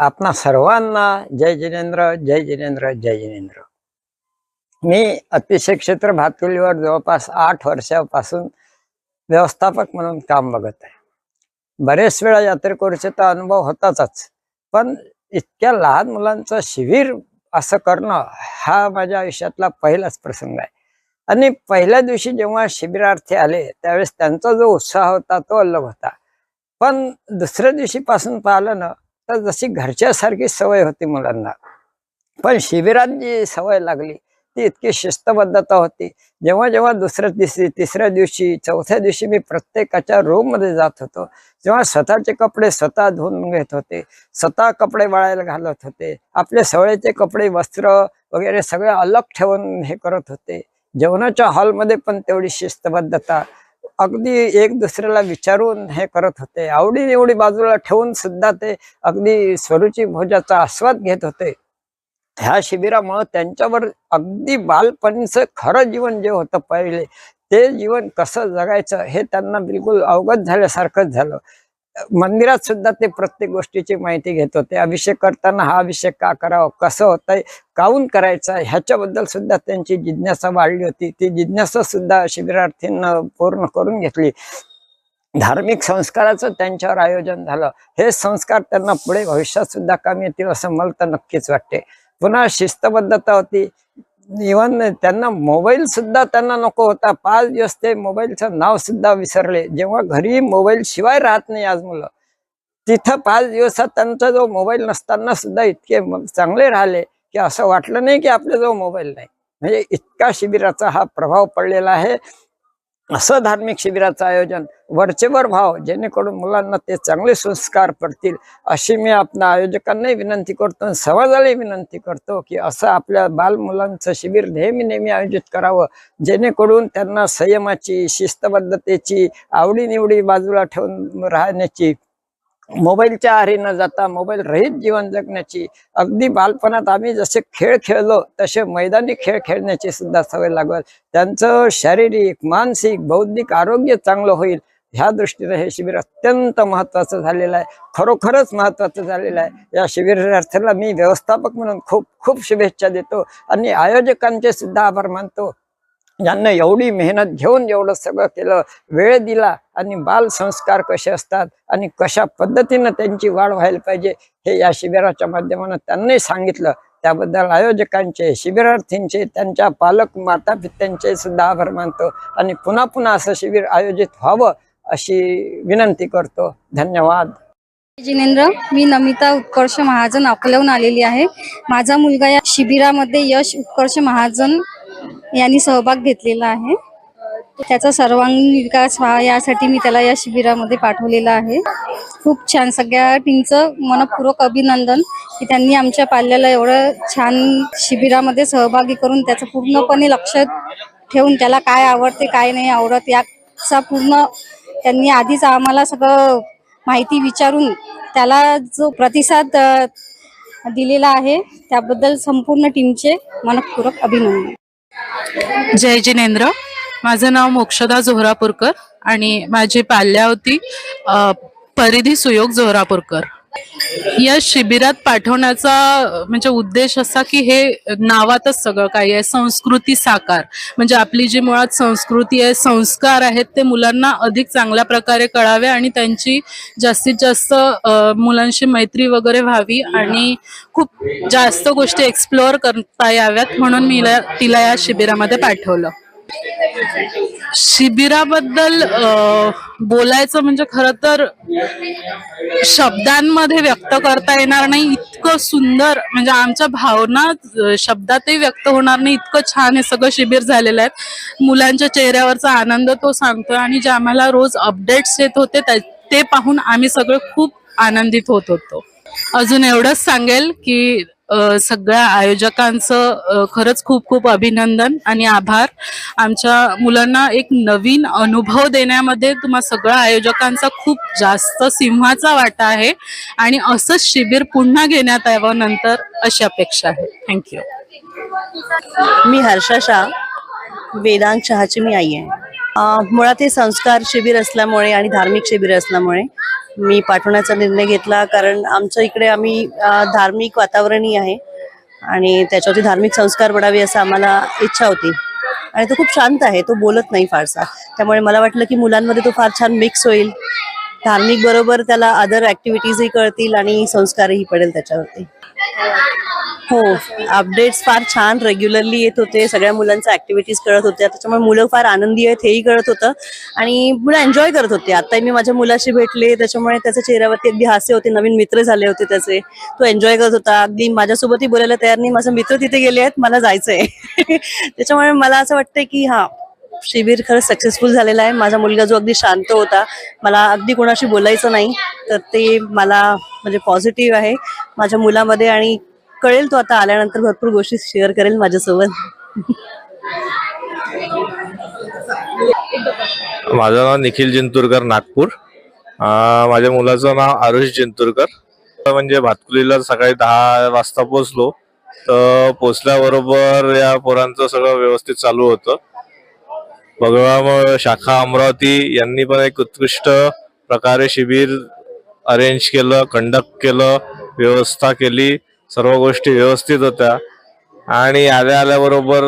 आपणा सर्वांना जय जिनेंद्र जय जिनेंद्र जय जिनेंद्र. मी अतिशय क्षेत्र भातुलीवर जवळपास आठ वर्षापासून व्यवस्थापक म्हणून काम बघत आहे. बरेच वेळा यात्रेकरूचे तर अनुभव होताच पण इतक्या लहान मुलांचं शिबिर असं करणं हा माझ्या आयुष्यातला पहिलाच प्रसंग आहे. आणि पहिल्या दिवशी जेव्हा शिबिरार्थी आले त्यावेळेस त्यांचा जो उत्साह होता तो अलग होता. पण दुसऱ्या दिवशीपासून पाहिलं ना तर जशी घरच्यासारखी सवय होती मुलांना पण शिबिरात जी सवय लागली ती इतकी शिस्तबद्धता होती. जेव्हा जेव्हा दुसऱ्या दिवशी तिसऱ्या दिवशी चौथ्या दिवशी मी प्रत्येकाच्या रूममध्ये जात होतो तेव्हा स्वतःचे कपडे स्वतः धुवून घेत होते स्वतः कपडे वाळायला घालत होते आपले सवळेचे कपडे वस्त्र वगैरे सगळे अलग ठेवून हे करत होते. जेवणाच्या हॉलमध्ये पण तेवढी शिस्तबद्धता अगदी एक दुसऱ्याला विचारून हे करत होते. आवडी निवडी बाजूला ठेवून सुद्धा ते अगदी स्वरूची भोजाचा आस्वाद घेत होते. ह्या शिबिरामुळं त्यांच्यावर अगदी बालपणीचं खरं जीवन जे होतं पहिले ते जीवन कसं जगायचं हे त्यांना बिलकुल अवगत झाल्यासारखंच झालं. मंदिरात सुद्धा ते प्रत्येक गोष्टीची माहिती घेत होते. अभिषेक करताना हा अभिषेक का करावा कसं होतंय काऊन करायचा ह्याच्याबद्दल सुद्धा त्यांची जिज्ञासा वाढली होती. ती जिज्ञासा सुद्धा शिबिरार्थींना पूर्ण करून घेतली. धार्मिक संस्काराचं त्यांच्यावर आयोजन झालं. हे संस्कार त्यांना पुढे भविष्यात सुद्धा कामी येतील असं मला तर नक्कीच वाटते. पुन्हा शिस्तबद्धता होती. इव्हन त्यांना मोबाईल सुद्धा त्यांना नको होता. पाच दिवस ते मोबाईलचं नाव सुद्धा विसरले. जेव्हा घरी मोबाईल शिवाय राहत नाही आज मुलं. तिथं पाच दिवसात त्यांचा जो मोबाईल नसताना सुद्धा इतके चांगले राहिले की असं वाटलं नाही की आपल्याजवळ मोबाईल नाही. म्हणजे इतका शिबिराचा हा प्रभाव पडलेला आहे. असं धार्मिक शिबिराचं आयोजन. वरचेवर भाव जेणेकरून मुलांना ते चांगले संस्कार पडतील. अशी मी आपल्या आयोजकांनाही विनंती करतो आणि समाजालाही विनंती करतो की असं आपल्या बाल मुलांचं शिबिर नेहमी नेहमी आयोजित करावं. जेणेकरून त्यांना संयमाची शिस्तबद्धतेची आवडीनिवडी बाजूला ठेवून राहण्याची मोबाईलच्या आहारी न जाता मोबाईल रहित जीवन जगण्याची अगदी बालपणात आम्ही जसे खेळ खेळलो तसे मैदानी खेळ खेळण्याची सुद्धा सवय लागल. त्यांचं शारीरिक मानसिक बौद्धिक आरोग्य चांगलं होईल ह्या दृष्टीने हे शिबिर अत्यंत महत्वाचं झालेलं आहे. खरोखरच महत्वाचं झालेलं आहे. या शिबिरार्थीला मी व्यवस्थापक म्हणून खूप खूप शुभेच्छा देतो. आणि आयोजकांचे सुद्धा आभार मानतो. ज्यांना एवढी मेहनत घेऊन एवढं सगळं केलं वेळ दिला आणि बाल संस्कार कसे असतात आणि कशा पद्धतीनं त्यांची वाढ व्हायला पाहिजे हे या शिबिराच्या माध्यमानं त्यांनाही सांगितलं. त्याबद्दल आयोजकांचे शिबिरार्थींचे त्यांच्या पालक माता पित्यांचे सुद्धा आभार मानतो आणि पुन्हा पुन्हा असं शिबिर आयोजित व्हावं अशी विनंती करतो. धन्यवाद. जिनेंद्र मी नमिता उत्कर्ष महाजन अकोल्याहून आलेली आहे. माझा मुलगा या शिबिरामध्ये यश उत्कर्ष महाजन यांनी सहभाग घेतलेला आहे. त्याचा सर्वांगीण विकास व्हा यासाठी मी त्याला या शिबिरामध्ये पाठवलेला आहे. खूप छान. सगळ्या टीमचं मनपूर्वक अभिनंदन की त्यांनी आमच्या पाल्याला एवढं छान शिबिरामध्ये सहभागी करून त्याचं पूर्णपणे लक्ष ठेवून त्याला काय आवडते काय नाही आवडत याचा पूर्ण त्यांनी आधीच आम्हाला सगळं माहिती विचारून त्याला जो प्रतिसाद दिलेला आहे त्याबद्दल संपूर्ण टीमचे मनपूर्वक अभिनंदन. जय जिनेंद्र. माझं नाव मोक्षदा जोहरापूरकर आणि माझी पाल्यावती परिधी सुयोग जोहरापूरकर. या शिबिरात पाठवण्याचा म्हणजे उद्देश असा की हे नावातच सगळं काही आहे. संस्कृती साकार. म्हणजे आपली जी मुळात संस्कृती आहे संस्कार आहेत ते मुलांना अधिक चांगल्या प्रकारे कळावे आणि त्यांची जास्तीत जास्त मुलांशी मैत्री वगैरे व्हावी आणि खूप जास्त गोष्टी एक्सप्लोअर करता याव्यात म्हणून मी तिला या शिबिरामध्ये पाठवलं. शिबिराबद्दल बोलायचं म्हणजे खरं तर शब्दांमध्ये व्यक्त करता येणार नाही. इतकं सुंदर म्हणजे आमच्या भावना शब्दातही व्यक्त होणार नाही. इतकं छान हे सगळं शिबिर झालेलं आहे. मुलांच्या चेहऱ्यावरचा आनंद तो सांगतोय आणि जे आम्हाला रोज अपडेट्स येत होते ते पाहून आम्ही सगळे खूप आनंदित होत होतो. अजून एवढंच सांगेल की सगळ्या आयोजकांचं खरंच खूप खूप अभिनंदन आणि आभार. आमच्या मुलांना एक नवीन अनुभव देण्यामध्ये तुम्हा सगळ्या आयोजकांचा खूप जास्त सिंहाचा वाटा आहे आणि असंच शिबिर पुन्हा घेण्यात यावं नंतर अशी अपेक्षा आहे. थँक्यू मी हर्षा शाह वेदांत शहाची मी आई आहे. मुळात हे संस्कार शिबिर असल्यामुळे आणि धार्मिक शिबिर असल्यामुळे मी पाठवण्याचा निर्णय घेतला. कारण आमच्या इकडे आम्ही धार्मिक वातावरणही आहे आणि त्याच्यावरती धार्मिक संस्कार पडावे असं आम्हाला इच्छा होती. आणि तो खूप शांत आहे तो बोलत नाही फारसा. त्यामुळे मला वाटलं की मुलांमध्ये तो फार छान मिक्स होईल. धार्मिक बरोबर त्याला अदर ऍक्टिव्हिटीजही कळतील आणि संस्कारही पडेल त्याच्यावरती. हो अपडेट्स फार छान रेग्युलरली येत होते. सगळ्या मुलांच्या ऍक्टिव्हिटीज कळत होत्या. त्याच्यामुळे मुलं फार आनंदी आहेत हेही कळत होतं. आणि मुलं एन्जॉय करत होते. आता मी माझ्या मुलाशी भेटले. त्याच्यामुळे त्याच्या चेहऱ्यावरती अगदी हास्य होते. नवीन मित्र झाले होते त्याचे. तो एन्जॉय करत होता. अगदी माझ्यासोबतही बोलायला तयार नाही. माझे मित्र तिथे गेले आहेत. मला जायचंय. त्याच्यामुळे मला असं वाटतंय की हा शिबिर खरंच सक्सेसफुल झालेला आहे. माझा मुलगा जो अगदी शांत होता मला अगदी कोणाशी बोलायचं नाही तर ते मला म्हणजे पॉझिटिव्ह आहे. माझ्या मुलामध्ये आणि कळेल तो आता आल्यानंतर भरपूर गोष्टी शेअर करेल माझ्यासोबत. माझं नाव निखिल जिंतूरकर नागपूर. माझ्या मुलाचं नाव आरुष जिंतूरकर. म्हणजे भातकुलीला सकाळी दहा वाजता पोचलो तर पोचल्याबरोबर या पोरांचं सगळं व्यवस्थित चालू होतं. भगवान शाखा अमरावती यांनी पण एक उत्कृष्ट प्रकारे शिबिर अरेंज केलं कंडक्ट केलं व्यवस्था केली. सर्व गोष्टी व्यवस्थित होत्या. आणि आल्या आल्याबरोबर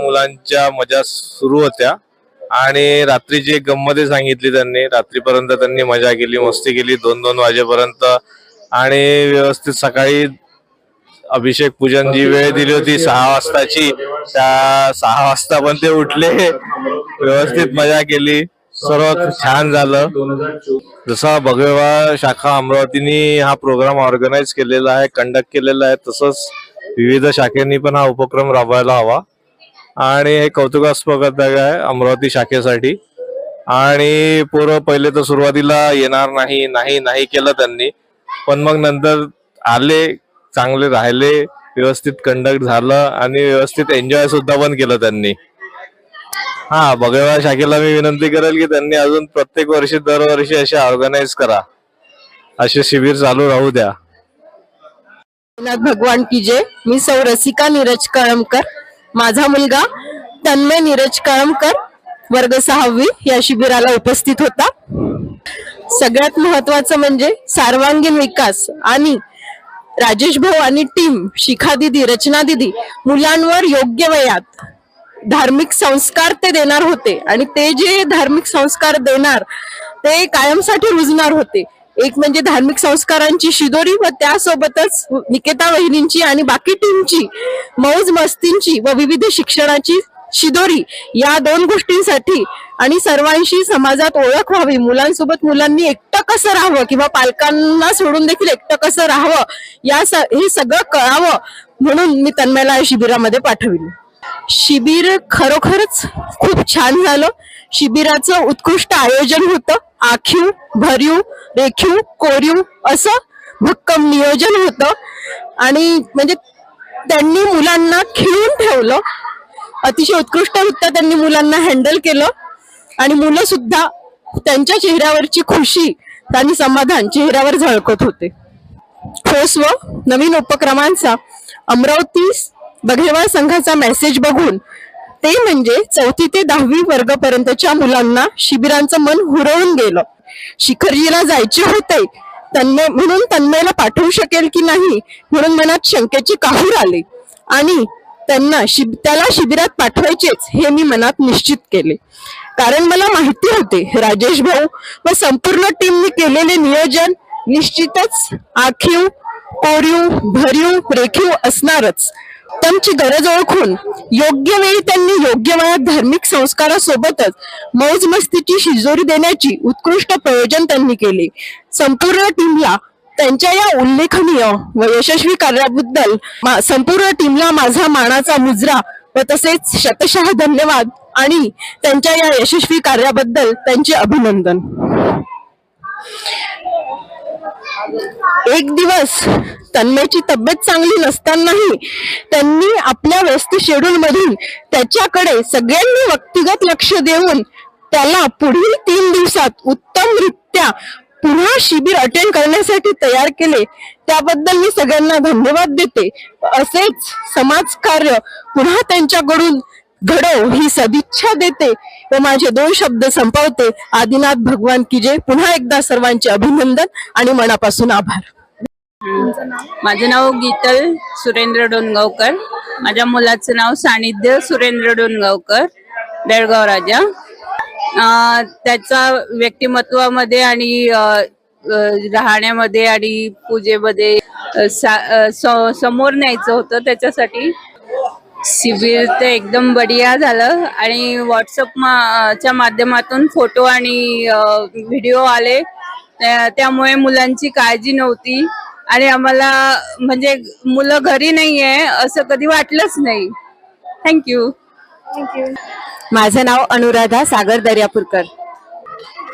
मुलांच्या मजा सुरू होत्या. आणि रात्रीची एक गंमतही सांगितली त्यांनी रात्रीपर्यंत त्यांनी मजा केली मस्ती केली दोन दोन वाजेपर्यंत. आणि व्यवस्थित सकाळी अभिषेक पूजन जी वेळ दिली होती सहा वाजताची. त्या सहा वाजता पण ते उठले. व्यवस्थित मजा केली. सर्व छान झालं. जसा भगवा शाखा अमरावतीनी हा प्रोग्राम ऑर्गनाईज केलेला आहे कंडक्ट केलेला आहे तसंच विविध शाखेनी पण हा उपक्रम राबवायला हवा. आणि हे कौतुकास्पद आहे अमरावती शाखेसाठी. आणि पोरं पहिले तर सुरुवातीला येणार नाही नाही नाही केलं त्यांनी. पण मग नंतर आले चांगले राहिले व्यवस्थित कंडक्ट झालं आणि व्यवस्थित एन्जॉय सुद्धा पण केलं त्यांनी. हा भगवा शाखेला मी विनंती करेल की त्यांनी अजून प्रत्येक वर्षी दरवर्षी असे ऑर्गनाईज करा. असे शिबिर चालू राहू द्या. भगवान की जय. मी सौ रसिका नीरज कळमकर. माझा मुलगा तन्मय नीरज कळमकर वर्ग सहावी या शिबिराला उपस्थित होता. सगळ्यात महत्वाचं म्हणजे सर्वांगीण विकास आणि राजेश भाऊ आणि टीम शिखा दिदी रचना दिदी मुलांवर योग्य वयात धार्मिक संस्कार ते देणार होते. आणि ते जे धार्मिक संस्कार देणार ते कायमसाठी रुजणार होते. एक म्हणजे धार्मिक संस्कारांची शिदोरी व त्यासोबतच निकेता वहिनींची आणि बाकी टीमची मौज मस्तींची व विविध शिक्षणाची शिदोरी या दोन गोष्टींसाठी आणि सर्वांशी समाजात ओळख व्हावी मुलांसोबत मुलांनी एकटं कसं राहावं किंवा पालकांना सोडून देखील एकटं कसं राहावं या स- हे सगळं कळावं म्हणून मी तन्मयला या शिबिरामध्ये पाठविले. शिबिर खरोखरच खूप छान झालं. शिबिराचं उत्कृष्ट आयोजन होतं. आखीव भरीव रेखीव कोरीव असं भक्कम नियोजन होतं. आणि म्हणजे त्यांनी मुलांना खिळून ठेवलं. अतिशय उत्कृष्टरित्या त्यांनी मुलांना हँडल केलं. आणि मुलं सुद्धा त्यांच्या चेहऱ्यावरची खुशी आणि समाधान चेहऱ्यावर झळकत होते. ठोस व नवीन उपक्रमांचा अमरावती बघेवाळ संघाचा मेसेज बघून ते म्हणजे चौथी ते दहावी वर्गापर्यंतच्या मुलांना शिबिरांचं मन हुरवून गेलं. शिखरजीला जायचे होते. तन्मय म्हणून तन्मयला पाठवू शकेल की नाही? म्हणून मनात शंकेची काहूर आले. आणि त्यांना शिब त्याला शिबिरात पाठवायचेच हे मी मनात निश्चित केले. कारण मला माहिती होते राजेश भाऊ व संपूर्ण टीमने केलेले नियोजन निश्चितच आखीव कोरीव भरीव रेखीव असणारच. त्यांची गरज ओळखून योग्य वेळी त्यांनी योग्य वयात धार्मिक संस्कारासोबतच मौज मस्तीची शिजोरी देण्याची उत्कृष्ट प्रयोजन त्यांनी केले. संपूर्ण टीमला त्यांच्या या उल्लेखनीय व यशस्वी कार्याबद्दल मा- संपूर्ण टीमला माझा मानाचा मुजरा व तसेच शतशः धन्यवाद आणि त्यांच्या या यशस्वी कार्याबद्दल त्यांचे अभिनंदन. एक दिवस तन्मयची तब्येत चांगली नसतानाही त्यांनी आपल्या व्यस्त शेड्यूल मधून त्याच्याकडे सगळ्यांनी व्यक्तिगत लक्ष देऊन त्याला पुढील तीन दिवसात उत्तमरित्या पुन्हा शिबिर अटेंड करण्यासाठी तयार केले. त्याबद्दल मी सगळ्यांना धन्यवाद देते. असेच समाजकार्य पुन्हा त्यांच्याकडून घडव ही सदिच्छा देते व माझे दोन शब्द संपवते. आदिनाथ भगवान की जय. पुन्हा एकदा सर्वांचे अभिनंदन आणि मनापासून आभार. माझं नाव गीतल सुरेंद्र डोणगावकर माझ्या मुलाचं नाव सानिध्य सुरेंद्र डोणगावकर बेळगाव राजा. त्याचा व्यक्तिमत्वामध्ये आणि राहण्यामध्ये आणि पूजेमध्ये समोर न्यायचं होतं त्याच्यासाठी. शिबिर तर एकदम बढिया झालं आणि व्हॉट्सअप मा च्या माध्यमातून फोटो आणि व्हिडिओ आले. त्यामुळे मुलांची काळजी नव्हती आणि आम्हाला म्हणजे मुलं घरी नाहीये असं कधी वाटलंच नाही. थँक्यू माझं नाव अनुराधा सागर दर्यापूरकर.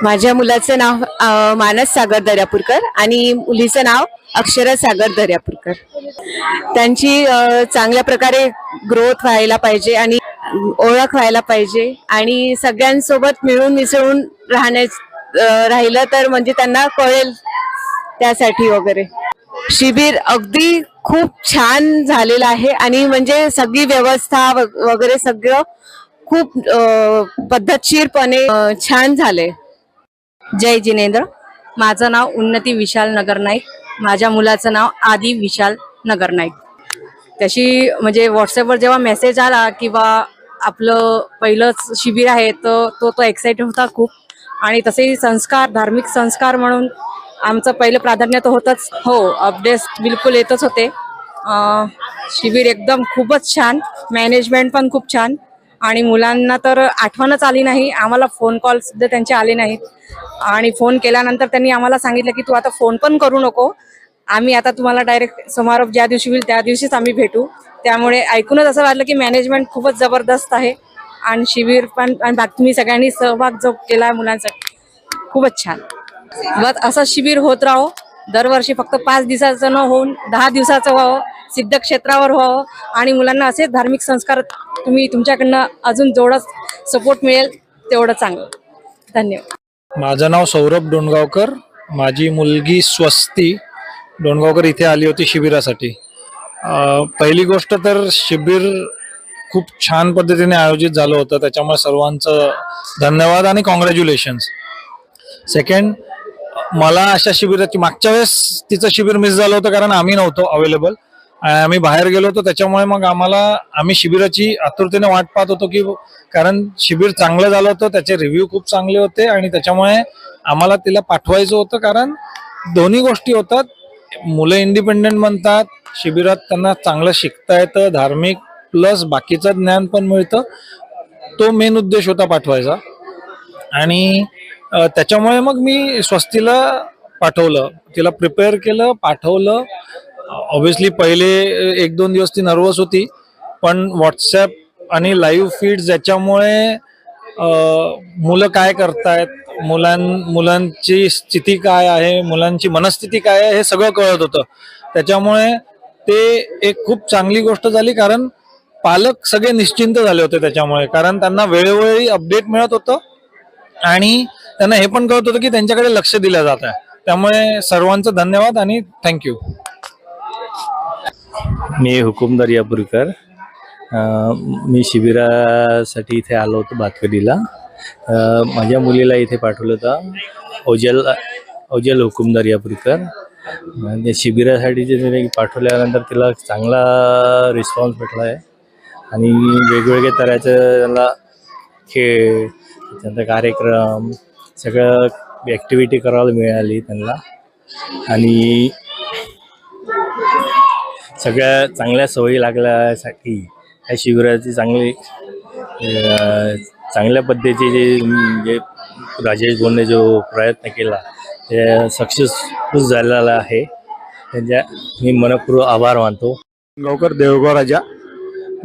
माझ्या मुलाचं नाव मानस सागर दर्यापूरकर आणि मुलीचं नाव अक्षरा सागर दर्यापूरकर. त्यांची चांगल्या प्रकारे ग्रोथ व्हायला पाहिजे आणि ओळख व्हायला पाहिजे आणि सगळ्यांसोबत मिळून मिसळून राहण्या राहिलं तर म्हणजे त्यांना कळेल त्यासाठी वगैरे. शिबिर अगदी खूप छान झालेलं आहे आणि म्हणजे सगळी व्यवस्था वगैरे सगळं खूप पद्धतशीरपणे छान झाले जय जिनेंद्र. माझं नाव उन्नती विशाल नगर नाईक. माझ्या मुलाचं नाव आदी विशाल नगर नाईक. तशी म्हणजे व्हॉट्सअपवर जेव्हा मेसेज आला किंवा आपलं पहिलंच शिबिर आहे तर तो तो एक्साइटेड होता खूप. आणि तसेही संस्कार धार्मिक संस्कार म्हणून आमचं पहिलं प्राधान्य तर होतंच. हो अपडेट्स बिलकुल येतच होते. शिबिर एकदम खूपच छान. मॅनेजमेंट पण खूप छान. आणि मुलांना तर आठवणच आली नाही. आम्हाला फोन कॉल सुद्धा त्यांचे आले नाहीत. आणि फोन केल्यानंतर त्यांनी आम्हाला सांगितलं की तू आता फोन पण करू नको. आम्ही आता तुम्हाला डायरेक्ट समारोप ज्या दिवशी होईल त्या दिवशीच आम्ही भेटू. त्यामुळे ऐकूनच असं वाटलं की मॅनेजमेंट खूपच जबरदस्त आहे. आणि शिबिर पण आणि बाकी तुम्ही सगळ्यांनी सहभाग जो केला आहे मुलांसाठी खूपच छान. बस असं शिबिर होत राहो. दरवर्षी फक्त पाच दिवसाचं न होऊन दहा दिवसाचं व्हावं सिद्ध क्षेत्रावर व्हावं. आणि मुलांना असे धार्मिक संस्कार तुम्ही तुमच्याकडनं अजून जेवढा सपोर्ट मिळेल तेवढं चांगलं. धन्यवाद. माझं नाव सौरभ डोणगावकर. माझी मुलगी स्वस्ती डोणगावकर इथे आली होती शिबिरासाठी. पहिली गोष्ट तर शिबिर खूप छान पद्धतीने आयोजित झालं होतं. त्याच्यामुळे सर्वांचं धन्यवाद आणि कॉंग्रॅच्युलेशन्स सेकंड मला अशा शिबिराची मागच्या वेळेस तिचं शिबिर मिस झालं होतं कारण आम्ही नव्हतो अवेलेबल आम्ही बाहेर गेलो होतो त्याच्यामुळे मग आम्हाला आम्ही शिबिराची आतुरतेने वाट पाहत होतो की कारण शिबिर चांगलं झालं होतं त्याचे रिव्ह्यू खूप चांगले होते आणि त्याच्यामुळे आम्हाला तिला पाठवायचं होतं कारण दोन्ही गोष्टी होतात. मुलं इंडिपेंडेंट बनतात शिबिरात त्यांना चांगलं शिकता येतं धार्मिक प्लस बाकीचं ज्ञान पण मिळतं. तो मेन उद्देश होता पाठवायचा. आणि त्याच्यामुळे मग मी स्वस्तीला पाठवलं. तिला प्रिपेअर केलं पाठवलं. ऑब्व्हियसली पहिले एक दोन दिवस ती नर्वस होती. पण व्हॉट्सॲप आणि लाईव्ह फीड ज्याच्यामुळे मुलं काय करतायत मुलां मुलांची स्थिती काय आहे मुलांची मनस्थिती काय आहे हे सगळं कळत होतं. त्याच्यामुळे ते एक खूप चांगली गोष्ट झाली कारण पालक सगळे निश्चिंत झाले होते त्याच्यामुळे. कारण त्यांना वेळोवेळी अपडेट मिळत होतं. आणि त्यांना हे पण कळत होतं की त्यांच्याकडे लक्ष दिलं जात आहे. त्यामुळे सर्वांचं धन्यवाद आणि थँक्यू मी हुकुमदार यापूरकर. मी शिबिरासाठी इथे आलो होतो भातकरीला माझ्या मुलीला इथे पाठवलं होतं. ओजल ओजल हुकुमदार यापूरकर. त्या म्हणजे शिबिरासाठी जे तिने पाठवल्यानंतर तिला चांगला रिस्पॉन्स भेटला आहे आणि वेगवेगळ्या तऱ्हेचं त्याला खेळ त्याच्यानंतर कार्यक्रम सगळं ॲक्टिव्हिटी करायला मिळाली त्यांना. आणि सगळ्या चांगल्या सवयी लागल्यासाठी ह्या शिबिराची चांगली चांगल्या पद्धतीचे जे जे राजेश बोलने जो प्रयत्न केला ते सक्सेसफुल झालेला आहे. त्यांच्या मी मनपूर्व आभार मानतो. गावकर देवगाव राजा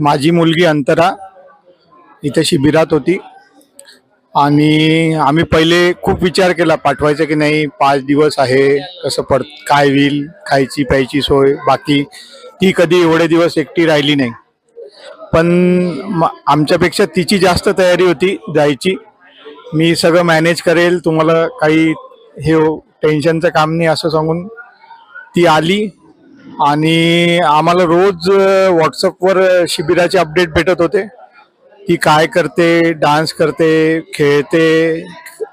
माझी मुलगी अंतरा इथे शिबिरात होती. आणि आम्ही पहिले खूप विचार केला पाठवायचा की नाही पाच दिवस आहे कसं पड काय होईल खायची प्यायची सोय बाकी ती कधी एवढे दिवस एकटी राहिली नाही. पण म- आमच्यापेक्षा तिची जास्त तयारी होती जायची. मी सगळं मॅनेज करेल तुम्हाला काही हे हो- टेन्शनचं काम नाही असं सांगून ती आली. आणि आम्हाला रोज व्हॉट्सअपवर शिबिराचे अपडेट भेटत होते. ती काय करते डान्स करते खेळते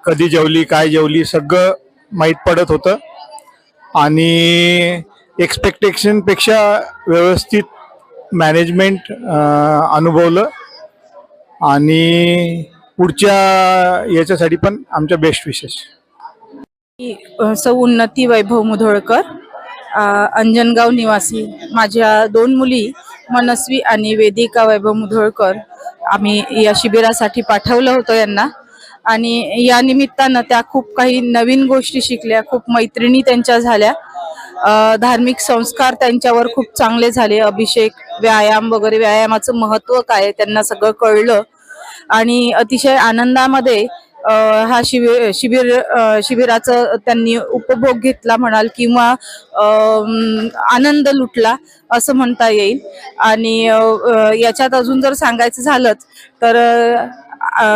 कधी जेवली काय जेवली सगळं माहीत पडत होतं. आणि एक्सपेक्टेशनपेक्षा व्यवस्थित मॅनेजमेंट अनुभवलं. आणि पुढच्या याच्यासाठी पण आमच्या बेस्ट विशेष सौ उन्नती वैभव मुधोळकर अंजनगाव निवासी माझ्या दोन मुली मनस्वी आणि वेदिका वैभव मुधोळकर आम्ही या शिबिरासाठी पाठवलं होतं यांना. आणि या निमित्तानं त्या खूप काही नवीन गोष्टी शिकल्या खूप मैत्रिणी त्यांच्या झाल्या. धार्मिक संस्कार त्यांच्यावर खूप चांगले झाले. अभिषेक व्यायाम वगैरे व्यायामाचं महत्त्व काय त्यांना सगळं कळलं. आणि अतिशय आनंदामध्ये हा शिबिर शिबिर शिबिराचं त्यांनी उपभोग घेतला म्हणाल किंवा आनंद लुटला असं म्हणता येईल. आणि याच्यात अजून जर सांगायचं झालंच तर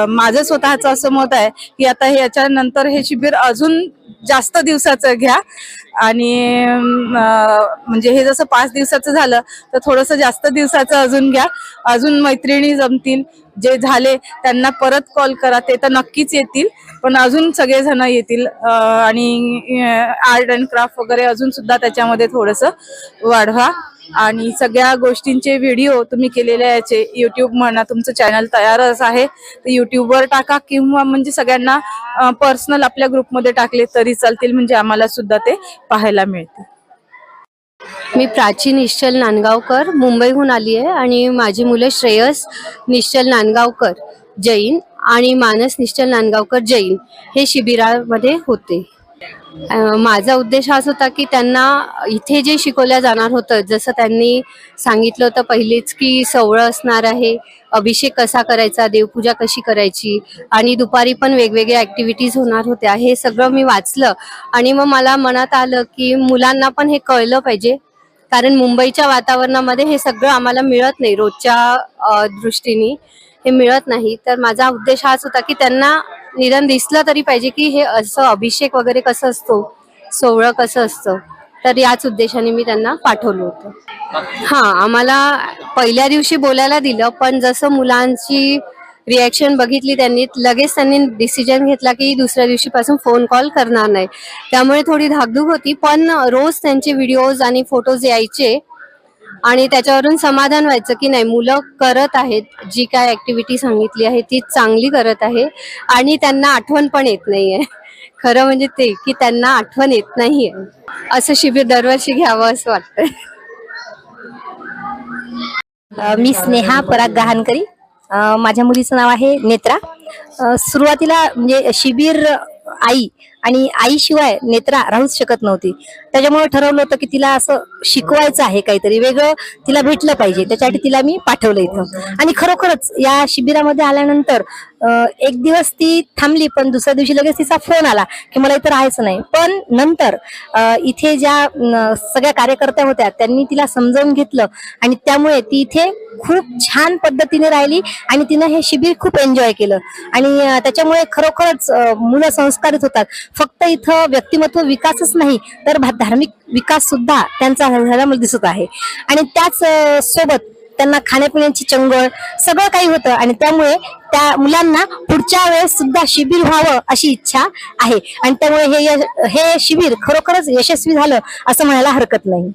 माझं स्वतःचं असं मत आहे की आता हे याच्यानंतर हे शिबिर अजून जास्त दिवसाचं घ्या. आणि म्हणजे हे जसं पाच दिवसाचं झालं तर थोडंसं जास्त दिवसाचं अजून घ्या. अजून मैत्रिणी जमतील. जे झाले त्यांना परत कॉल करा ते तर नक्कीच येतील. पण अजून सगळेजण येतील आणि आर्ट अँड क्राफ्ट वगैरे अजून सुद्धा त्याच्यामध्ये थोडंसं वाढवा. आणि सगळ्या गोष्टींचे व्हिडिओ तुम्ही केलेले याचे युट्यूब म्हणा तुमचं चॅनल तयारच आहे तर युट्यूबवर टाका किंवा म्हणजे सगळ्यांना पर्सनल आपल्या ग्रुपमध्ये टाकले तरी चालतील म्हणजे आम्हाला सुद्धा ते पाहायला मिळतील. मी प्राची निश्चल नांदगावकर मुंबईहून आली आहे आणि माझी मुलं श्रेयस निश्चल नांदगावकर जैन आणि मानस निश्चल नांदगावकर जैन हे शिबिरामध्ये होते. माझा उद्देश हाच होता की त्यांना इथे जे शिकवल्या जाणार होतं जसं त्यांनी सांगितलं होतं पहिलेच की सवळं असणार आहे अभिषेक कसा करायचा देवपूजा कशी करायची आणि दुपारी पण वेगवेगळ्या ॲक्टिव्हिटीज होणार होत्या हे सगळं मी वाचलं. आणि मग मला मनात आलं की मुलांना पण हे कळलं पाहिजे कारण मुंबईच्या वातावरणामध्ये हे सगळं आम्हाला मिळत नाही रोजच्या दृष्टीने हे मिळत नाही. तर माझा उद्देश हाच होता की त्यांना निदान दिसलं तरी पाहिजे की हे असं अभिषेक वगैरे कसं असतो सोहळं कसं असतं. तर याच उद्देशाने मी त्यांना पाठवलं होतं. हा आम्हाला पहिल्या दिवशी बोलायला दिलं पण जसं मुलांची रिॲक्शन बघितली त्यांनी लगेच त्यांनी डिसिजन घेतला की दुसऱ्या दिवशीपासून फोन कॉल करणार नाही. त्यामुळे थोडी धाकधूक होती पण रोज त्यांचे व्हिडिओज आणि फोटोज यायचे. आणि त्याच्यावरून समाधान व्हायचं की नाही मुलं करत आहेत जी काय ऍक्टिव्हिटी सांगितली आहे ती चांगली करत आहे आणि त्यांना आठवण पण येत नाहीये. खरं म्हणजे ते की त्यांना आठवण येत नाहीये. असं शिबिर दरवर्षी घ्यावं असं वाटतंय. मी स्नेहा पराग गहाणकरी. माझ्या मुलीचं नाव आहे नेत्रा. सुरुवातीला म्हणजे शिबिर आई आणि आईशिवाय नेत्रा राहूच शकत नव्हती. त्याच्यामुळे ठरवलं होतं की तिला असं शिकवायचं आहे काहीतरी वेगळं तिला भेटलं पाहिजे. त्याच्यासाठी तिला मी पाठवलं इथं. आणि खरोखरच या शिबिरामध्ये आल्यानंतर एक दिवस ती थांबली पण दुसऱ्या दिवशी लगेच तिचा फोन आला की मला इथं राहायचं नाही. पण नंतर इथे ज्या न, सगळ्या कार्यकर्त्या होत्या त्यांनी तिला समजावून घेतलं आणि त्यामुळे ती इथे खूप छान पद्धतीने राहिली आणि तिनं हे शिबिर खूप एन्जॉय केलं. आणि त्याच्यामुळे खरोखरच मुलं संस्कारित होतात. फक्त इथं व्यक्तिमत्व विकासच नाही तर भा- धार्मिक विकास सुद्धा त्यांचा झाल्यामुळे दिसत आहे. आणि त्याच सोबत त्यांना खाण्यापिण्याची चंगळ सगळं काही होतं आणि त्यामुळे त्या मुलांना पुढच्या वेळेस सुद्धा शिबिर व्हावं अशी इच्छा आहे. आणि त्यामुळे हे हे शिबिर खरोखरच यशस्वी झालं असं म्हणायला हरकत नाही.